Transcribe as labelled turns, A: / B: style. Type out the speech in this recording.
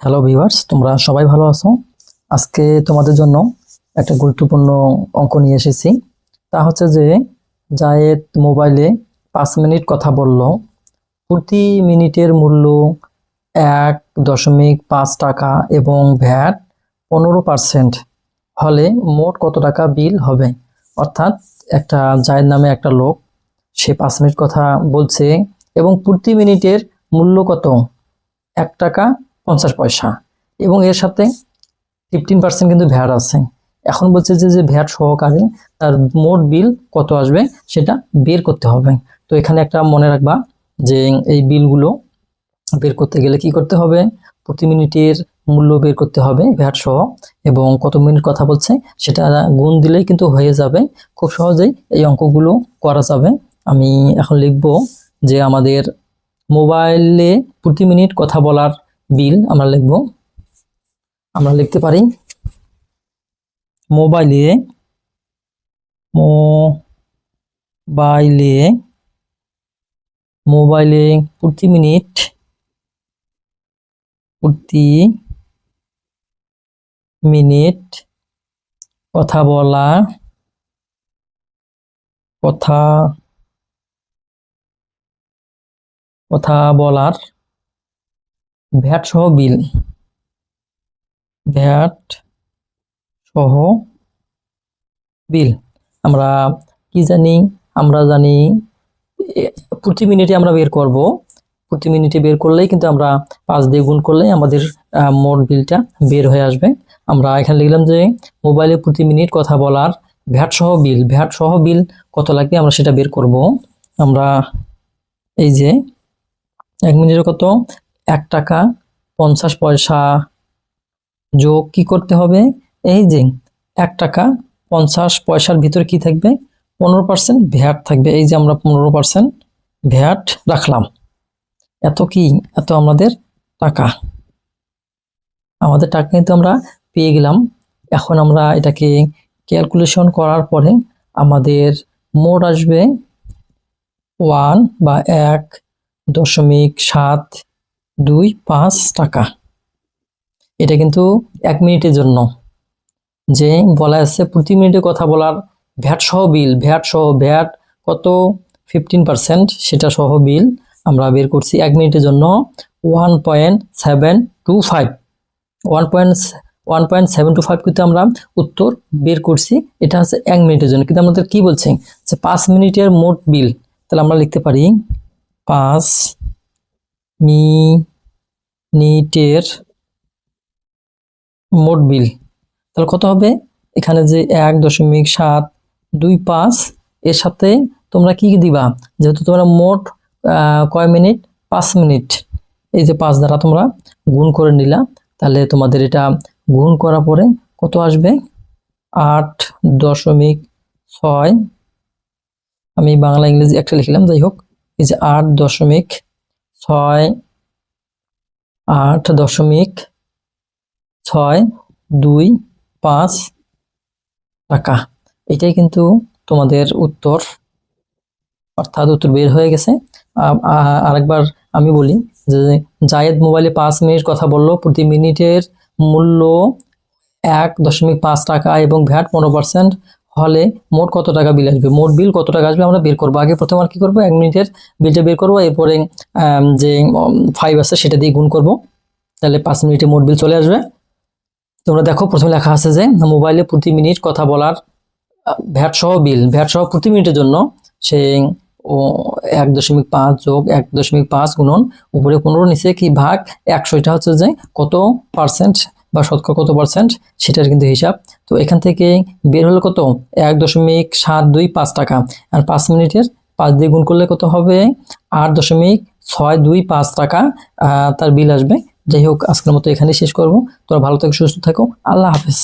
A: Hello viewers তোমরা সবাই ভালো আছো? আজকে তোমাদের জন্য একটা গুরুত্বপূর্ণ অঙ্ক নিয়ে এসেছি। তা হচ্ছে যে, জায়েদ মোবাইলে পাঁচ মিনিট কথা বলল। প্রতি মিনিটের মূল্য এক দশমিক পাঁচ টাকা এবং ভ্যাট পনেরো পার্সেন্ট। হলে মোট কত টাকা বিল হবে? অর্থাৎ একটা জায়েদ নামে একটা লোক, সে পাঁচ মিনিট কথা বলছে এবং প্রতি মিনিটের মূল্য কত? এক টাকা পঞ্চাশ পয়সা। এবং এর সাথে ফিফটিন পার্সেন্ট কিন্তু ভ্যাট আছে। এখন বলছে যে যে ভ্যাট সহকারে তার মোট বিল কত আসবে সেটা বের করতে হবে। তো এখানে একটা মনে রাখবা যে, এই বিলগুলো বের করতে গেলে কি করতে হবে? প্রতি মিনিটের মূল্য বের করতে হবে ভ্যাট সহ। এবং কত মিনিট কথা বলছে সেটা গুণ দিলেই কিন্তু হয়ে যাবে। খুব সহজেই এই অঙ্কগুলো করা যাবে। আমি এখন লিখব যে, আমাদের মোবাইলে প্রতি মিনিট কথা বলার বিল আমরা লিখব। আমরা লিখতে পারি মোবাইলে মোবাইলে মোবাইলে প্রতি মিনিট প্রতি মিনিট কথা বলা, কথা কথা বলার ভ্যাট সহ বিল। ভ্যাট সহ বিল। আমরা কি জানি? আমরা জানি প্রতি মিনিটে আমরা বের করব। প্রতি মিনিটে বের করলেই কিন্তু আমরা পাঁচ দিয়ে গুণ করলেই আমাদের মোট বিলটা বের হয়ে আসবে। আমরা এখানে লিখলাম যে, মোবাইলে প্রতি মিনিট কথা বলার ভ্যাট সহ বিল। ভ্যাট সহ বিল কত লাগবে? আমরা সেটা বের করব। আমরা এই যে, এক মিনিটের কত? এক টাকা পঞ্চাশ পয়সা যোগ কি করতে হবে? এই যে, এক টাকা পঞ্চাশ পয়সার ভিতরে কি থাকবে? পনেরো পার্সেন্ট ভ্যাট থাকবে। এই যে আমরা পনেরো পার্সেন্ট ভ্যাট রাখলাম। এত কি? এত আমাদের টাকা। আমাদের টাকা কিন্তু আমরা পেয়ে গেলাম। এখন আমরা এটাকে ক্যালকুলেশন করার পরে আমাদের মোট আসবে ওয়ান বা এক দশমিক সাত দুই পাঁচ টাকা। এটা কিন্তু এক মিনিটের জন্য। যে বলা আছে প্রতি মিনিটে কথা বলার ভ্যাট সহ বিল, ভ্যাট সহ ভ্যাট কত? ফিফটিন পার্সেন্ট সেটা সহ বিল আমরা বের করছি এক মিনিটের জন্য। One point seven two five one point one point seven two five কিন্তু আমরা উত্তর বের করছি। এটা হচ্ছে এক মিনিটের জন্য। কিন্তু আমাদের কি বলছে? যে পাঁচ মিনিটের মোট বিল। তাহলে আমরা লিখতে পারি পাঁচ মিনিটের মোট বিল। তাহলে কত হবে? এখানে যে এক দশমিক সাত দুই পাঁচ, এর সাথে তোমরা কি দিবা? যেহেতু তোমরা মোট কয় মিনিট? পাঁচ মিনিট। এই যে পাঁচ দ্বারা তোমরা গুণ করে নিলা, তাহলে তোমাদের এটা গুণ করার পরে কত আসবে? আট দশমিক ছয়। আমি বাংলা ইংরেজি একটা লিখলাম, যাই হোক। এই যে আট দশমিক ছয় আট দশমিক ছয় দুই পাঁচ টাকা। এটাই কিন্তু তোমাদের উত্তর, অর্থাৎ উত্তর বের হয়ে গেছে। আরেকবার আমি বলি যে জায়েদ মোবাইলে পাঁচ মিনিট কথা বলল, প্রতি মিনিটের মূল্য এক দশমিক পাঁচ টাকা এবং ভ্যাট পনেরো পার্সেন্ট হলে মোট কত টাকা বিল আসবে? মোট বিল কত টাকা আসবে আমরা বের করব। আগে প্রথমে আর কি করব? এক মিনিটের বিলটা বের করব, এরপরে যে ফাইভ আছে সেটা দিয়ে গুণ করব। তাহলে পাঁচ মিনিটে মোট বিল চলে আসবে। তোমরা দেখো, প্রথমে লেখা আছে যে, মোবাইলে প্রতি মিনিট কথা বলার ভ্যাট সহ বিল ভ্যাট সহ প্রতি মিনিটের জন্য সে, ও, এক দশমিক পাঁচ যোগ এক দশমিক পাঁচ গুণন উপরে পনেরো নিচে কি ভাগ? একশো। এটা হচ্ছে যে কত পার্সেন্ট বা শতকরা কত পার্সেন্ট সেটার কিন্তু হিসাব। তো এখান থেকে বের হলো কত? এক দশমিক সাত দুই পাঁচ টাকা। আর পাঁচ মিনিটের পাঁচ দিয়ে গুণ করলে কত হবে? আট দশমিক ছয় দুই পাঁচ টাকা। তার বিল আসবে। যাই হোক, আজকের মতো এখানেই শেষ করব। তোরা ভালো থেকে, সুস্থ থাকো। আল্লাহ হাফেজ।